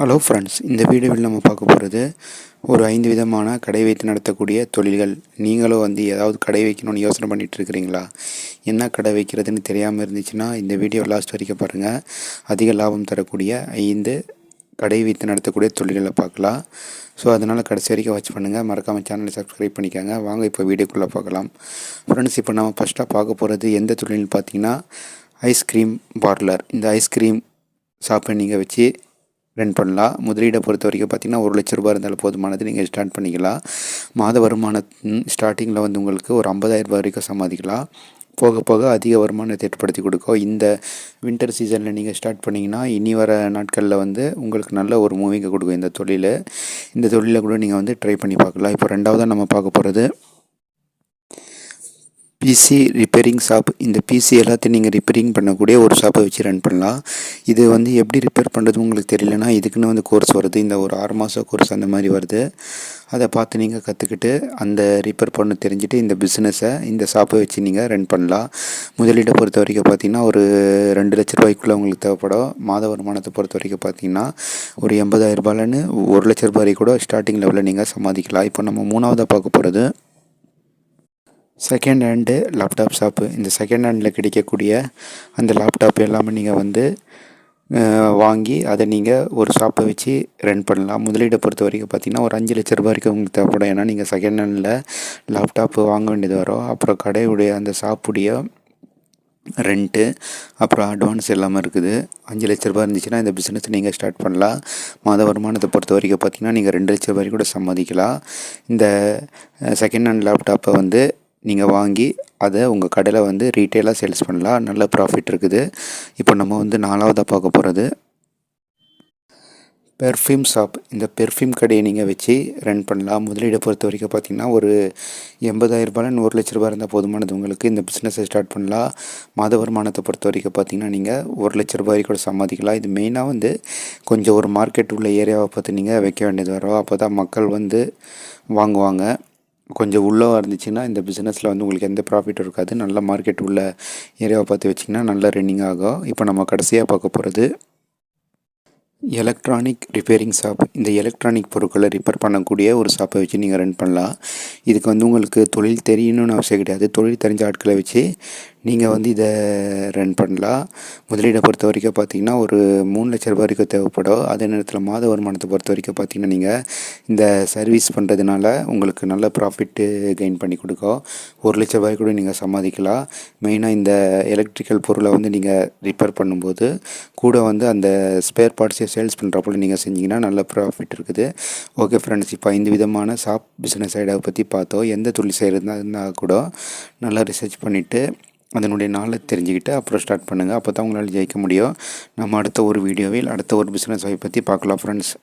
Hello friends இந்த வீடியோவில் நம்ம பார்க்க போகிறது ஒரு ஐந்து விதமான கடை வைத்து நடத்தக்கூடிய தொழில்கள். நீங்களும் வந்து ஏதாவது கடை வைக்கணும்னு யோசனை பண்ணிகிட்டு இருக்கிறீங்களா? என்ன கடை வைக்கிறதுன்னு தெரியாமல் இருந்துச்சுன்னா இந்த வீடியோ லாஸ்ட் வரைக்கும் பாருங்கள் அதிக லாபம் தரக்கூடிய ஐந்து கடை வைத்து நடத்தக்கூடிய தொழில்களை பார்க்கலாம். ஸோ அதனால் கடைசி வரைக்கும் வாட்ச் பண்ணுங்கள் மறக்காமல் சேனலை சப்ஸ்கிரைப் பண்ணிக்கோங்க. வாங்க இப்போ வீடியோக்குள்ளே பார்க்கலாம் ஃப்ரெண்ட்ஸ் இப்போ நம்ம ஃபஸ்ட்டாக பார்க்க போகிறது எந்த தொழில்னு பார்த்தீங்கன்னா ஐஸ்கிரீம் பார்லர் இந்த ஐஸ்கிரீம் ஷாப்பை நீங்கள் வச்சு ரன் பண்ணலாம். முதலீடை பொறுத்த வரைக்கும் பார்த்திங்கன்னா ஒரு லட்ச ரூபாய் இருந்தாலும் போதுமானது. நீங்கள் ஸ்டார்ட் பண்ணிக்கலாம். மாத வருமானம் ஸ்டார்டிங்கில் வந்து உங்களுக்கு ஒரு ஐம்பதாயிரம் ரூபாய் வரைக்கும் சம்பாதிக்கலாம். போக போக அதிக வருமானத்தை ஏற்படுத்தி கொடுக்கும் இந்த வின்டர் சீசனில் நீங்கள் ஸ்டார்ட் பண்ணிங்கன்னா இனி வர நாட்களில் வந்து உங்களுக்கு நல்ல ஒரு மூவிங்கை கொடுக்கும் இந்த தொழில். இந்த தொழிலை கூட நீங்கள் வந்து ட்ரை பண்ணி பார்க்கலாம். இப்போ ரெண்டாவதாக நம்ம பார்க்க போகிறது பிசி ரிப்பேரிங் ஷாப் இந்த பிசி எல்லாத்தையும் நீங்கள் ரிப்பேரிங் பண்ணக்கூடிய ஒரு ஷாப்பை வச்சு ரன் பண்ணலாம். இது வந்து எப்படி ரிப்பேர் பண்ணுறது உங்களுக்கு தெரியலனா இதுக்குன்னு வந்து கோர்ஸ் வருது. இந்த ஒரு ஆறு மாதம் கோர்ஸ் அந்த மாதிரி வருது. அதை பார்த்து நீங்கள் கற்றுக்கிட்டு அந்த ரிப்பேர் பண்ண தெரிஞ்சுட்டு இந்த பிஸ்னஸை இந்த ஷாப்பை வச்சு நீங்கள் ரன் பண்ணலாம். முதலீட்டை பொறுத்த வரைக்கும் பார்த்தீங்கன்னா ஒரு ரெண்டு லட்ச ரூபாய்க்குள்ளே உங்களுக்கு தேவைப்படும். மாத வருமானத்தை பொறுத்த வரைக்கும் பார்த்தீங்கன்னா ஒரு எண்பதாயிரம் ரூபாயிலன்னு ஒரு லட்ச ரூபாய் கூட ஸ்டார்டிங் லெவலில் நீங்கள் சமாளிக்கலாம் இப்போ நம்ம மூணாவதாக பார்க்க போகிறது செகண்ட் ஹேண்டு லேப்டாப் ஷாப்பு இந்த செகண்ட் ஹேண்டில் கிடைக்கக்கூடிய அந்த லேப்டாப் எல்லாமே நீங்கள் வந்து வாங்கி அதை நீங்கள் ஒரு ஷாப்பை வச்சு ரன் பண்ணலாம். முதலீடை பொறுத்த வரைக்கும் பார்த்திங்கன்னா ஒரு அஞ்சு லட்ச ரூபா வரைக்கும் உங்களுக்கு தேவைப்படும். ஏன்னா நீங்கள் செகண்ட் ஹேண்டில் லேப்டாப்பு வாங்க வேண்டியது வரும். அப்புறம் கடையுடைய அந்த ஷாப்புடைய ரெண்ட்டு அப்புறம் அட்வான்ஸ் எல்லாமே இருக்குது. அஞ்சு லட்ச ரூபாய் இருந்துச்சுன்னா இந்த பிஸ்னஸ் நீங்கள் ஸ்டார்ட் பண்ணலாம். மாத வருமானத்தை பொறுத்த வரைக்கும் பார்த்திங்கன்னா நீங்கள் ரெண்டு லட்ச ரூபாய் கூட சம்மதிக்கலாம் இந்த செகண்ட் ஹேண்ட் லேப்டாப்பை வந்து நீங்கள் வாங்கி அதை உங்கள் கடையில் வந்து ரீட்டெயிலாக சேல்ஸ் பண்ணலாம். நல்ல ப்ராஃபிட் இருக்குது. இப்போ நம்ம வந்து நாலாவதாக பார்க்க போகிறது பெர்ஃப்யூம் ஷாப் இந்த பெர்ஃப்யூம் கடையை நீங்கள் வச்சு ரன் பண்ணலாம். முதலீடை பொறுத்த வரைக்கும் பார்த்திங்கன்னா ஒரு எண்பதாயிரம் ரூபாயில் ஒரு லட்ச ரூபாய் இருந்தால் போதுமானது உங்களுக்கு. இந்த பிஸ்னஸை ஸ்டார்ட் பண்ணலாம். மாத வருமானத்தை பொறுத்த வரைக்கும் பார்த்திங்கன்னா நீங்கள் ஒரு லட்ச ரூபாய் கூட சம்பாதிக்கலாம். இது மெயினாக வந்து கொஞ்சம் ஒரு மார்க்கெட் உள்ள ஏரியாவை பார்த்து நீங்கள் வைக்க வேண்டியது வரும். அப்போ தான் மக்கள் வந்து வாங்குவாங்க. கொஞ்சம் உள்ளவாக இருந்துச்சுன்னா இந்த பிஸ்னஸில் வந்து உங்களுக்கு எந்த ப்ராஃபிட்டும் இருக்காது. நல்ல மார்க்கெட் உள்ள ஏரியாவை பார்த்து வச்சிங்கன்னா நல்ல ரன்னிங் ஆகும். இப்போ நம்ம கடைசியாக பார்க்க போகிறது எலக்ட்ரானிக் ரிப்பேரிங் ஷாப் இந்த எலக்ட்ரானிக் பொருட்களை ரிப்பேர் பண்ணக்கூடிய ஒரு ஷாப்பை வச்சு நீங்கள் ரன் பண்ணலாம். இதுக்கு வந்து உங்களுக்கு தொழில் தெரியணும்னு அவசியம் கிடையாது. தொழில் தெரிஞ்ச ஆட்களை வச்சு நீங்கள் வந்து இதை ரன் பண்ணலாம். முதலீடை பொறுத்த வரைக்கும் பார்த்தீங்கன்னா ஒரு மூணு லட்ச ரூபாய் வரைக்கும் தேவைப்படும். அதே நேரத்தில் மாத வருமானத்தை பொறுத்த வரைக்கும் பார்த்தீங்கன்னா நீங்கள் இந்த சர்வீஸ் பண்ணுறதுனால உங்களுக்கு நல்ல ப்ராஃபிட்டு கெயின் பண்ணி கொடுக்கும். ஒரு லட்ச ரூபாய் கூட நீங்கள் சம்பாதிக்கலாம். மெயினாக இந்த எலக்ட்ரிக்கல் பொருளை வந்து நீங்கள் ரிப்பேர் பண்ணும்போது கூட வந்து அந்த ஸ்பேர் பார்ட்ஸை சேல்ஸ் பண்ணுறப்போல நீங்கள் செஞ்சிங்கன்னா நல்ல ப்ராஃபிட் இருக்குது. ஓகே ஃப்ரெண்ட்ஸ் இப்போ ஐந்து விதமான ஷாப் பிஸ்னஸ் ஐடியாவை பற்றி பார்த்தோம். எந்த தொழில் செய்கிறதா இருந்தால் கூட நல்லா ரிசர்ச் பண்ணிவிட்டு அதனுடைய நாளை தெரிஞ்சுக்கிட்டு அப்புறம் ஸ்டார்ட் பண்ணுங்கள் அப்போ தான் உங்களால் ஜெயிக்க முடியும். நம்ம அடுத்த ஒரு வீடியோவில் அடுத்த ஒரு பிஸ்னஸ் பற்றி பார்க்கலாம் ஃப்ரெண்ட்ஸ்